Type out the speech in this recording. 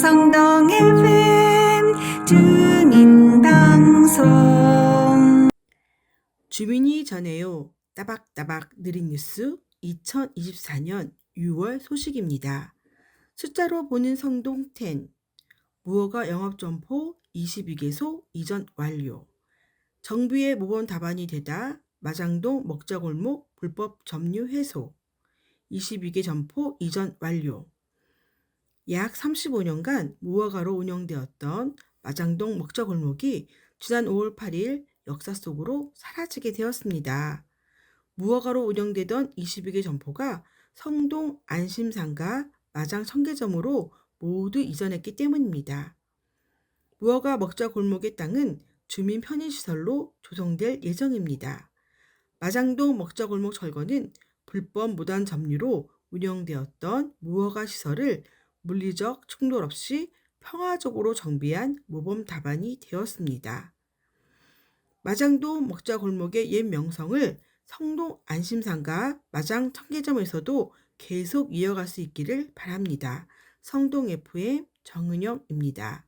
성동 FM 주민 방송 주민이 전해요. 따박따박 느린 뉴스 2024년 6월 소식입니다. 숫자로 보는 성동 10. 무허가 영업 점포 22개소 이전 완료. 정부의 모범 답안이 되다 마장동 먹자골목 불법 점유 해소. 22개 점포 이전 완료. 약 35년간 무허가로 운영되었던 마장동 먹자골목이 지난 5월 8일 역사 속으로 사라지게 되었습니다. 무허가로 운영되던 22개 점포가 성동 안심상가 마장 청계점으로 모두 이전했기 때문입니다. 무허가 먹자 골목의 땅은 주민 편의시설로 조성될 예정입니다. 마장동 먹자 골목 철거는 불법 무단 점유로 운영되었던 무허가 시설을 물리적 충돌 없이 평화적으로 정비한 모범 답안이 되었습니다. 마장동 먹자 골목의 옛 명성을 성동 안심상가 마장 청계점에서도 계속 이어갈 수 있기를 바랍니다. 성동 FM 정은영입니다.